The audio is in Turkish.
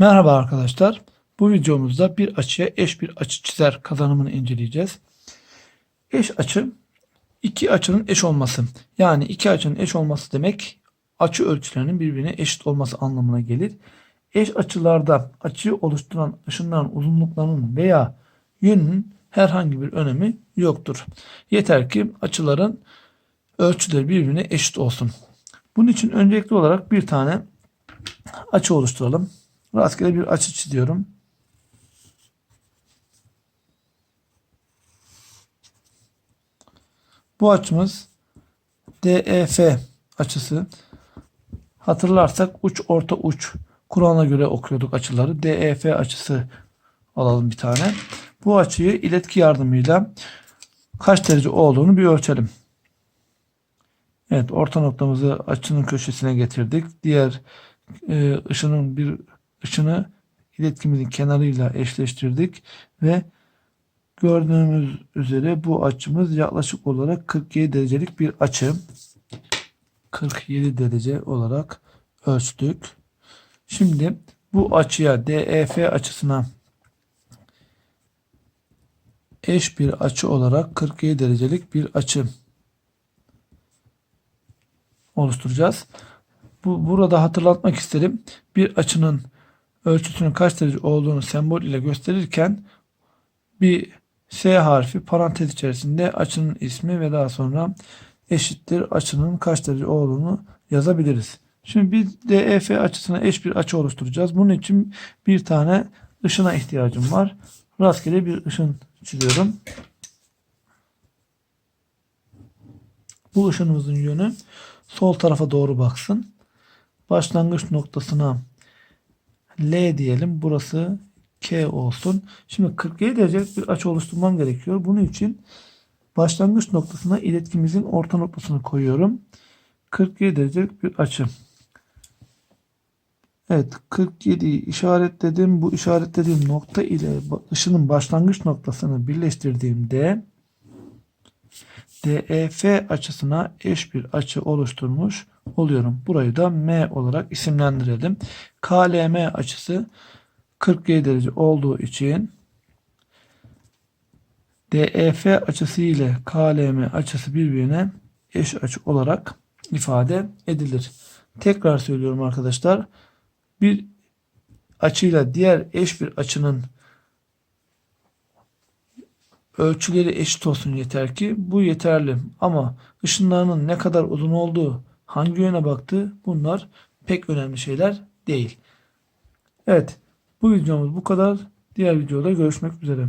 Merhaba arkadaşlar. Bu videomuzda bir açıya eş bir açı çizer kazanımını inceleyeceğiz. Eş açı iki açının eş olması. Yani iki açının eş olması demek açı ölçülerinin birbirine eşit olması anlamına gelir. Eş açılarda açıyı oluşturan ışınların uzunluklarının veya yönünün herhangi bir önemi yoktur. Yeter ki açıların ölçüleri birbirine eşit olsun. Bunun için öncelikli olarak bir tane açı oluşturalım. Rastgele bir açı çiziyorum. Bu açımız DEF açısı. Hatırlarsak uç orta uç Kur'an'a göre okuyorduk açıları. DEF açısı alalım bir tane. Bu açıyı iletki yardımıyla kaç derece olduğunu bir ölçelim. Evet orta noktamızı açının köşesine getirdik. Diğer e, ışının bir ışını iletkimizin kenarıyla eşleştirdik ve gördüğümüz üzere bu açımız yaklaşık olarak 47 derecelik bir açı. 47 derece olarak ölçtük. Şimdi bu açıya DEF açısına eş bir açı olarak 47 derecelik bir açı oluşturacağız. Bu burada hatırlatmak isterim. Bir açının ölçüsünün kaç derece olduğunu sembol ile gösterirken bir S harfi parantez içerisinde açının ismi ve daha sonra eşittir açının kaç derece olduğunu yazabiliriz. Şimdi bir DEF açısına eş bir açı oluşturacağız. Bunun için bir tane ışına ihtiyacım var. Rastgele bir ışın çiziyorum. Bu ışınımızın yönü sol tarafa doğru baksın. Başlangıç noktasına L diyelim. Burası K olsun. Şimdi 47 derecelik bir açı oluşturmam gerekiyor. Bunun için başlangıç noktasına iletkimizin orta noktasını koyuyorum. 47 derecelik bir açı. Evet 47'yi işaretledim. Bu işaretlediğim nokta ile ışının başlangıç noktasını birleştirdiğimde DEF açısına eş bir açı oluşturmuş oluyorum. Burayı da M olarak isimlendirelim. KLM açısı 47 derece olduğu için DEF açısı ile KLM açısı birbirine eş açı olarak ifade edilir. Tekrar söylüyorum arkadaşlar. Bir açıyla diğer eş bir açının ölçüleri eşit olsun yeter ki bu yeterli. Ama ışınlarının ne kadar uzun olduğu, hangi yöne baktığı bunlar pek önemli şeyler değil. Evet bu videomuz bu kadar. Diğer videoda görüşmek üzere.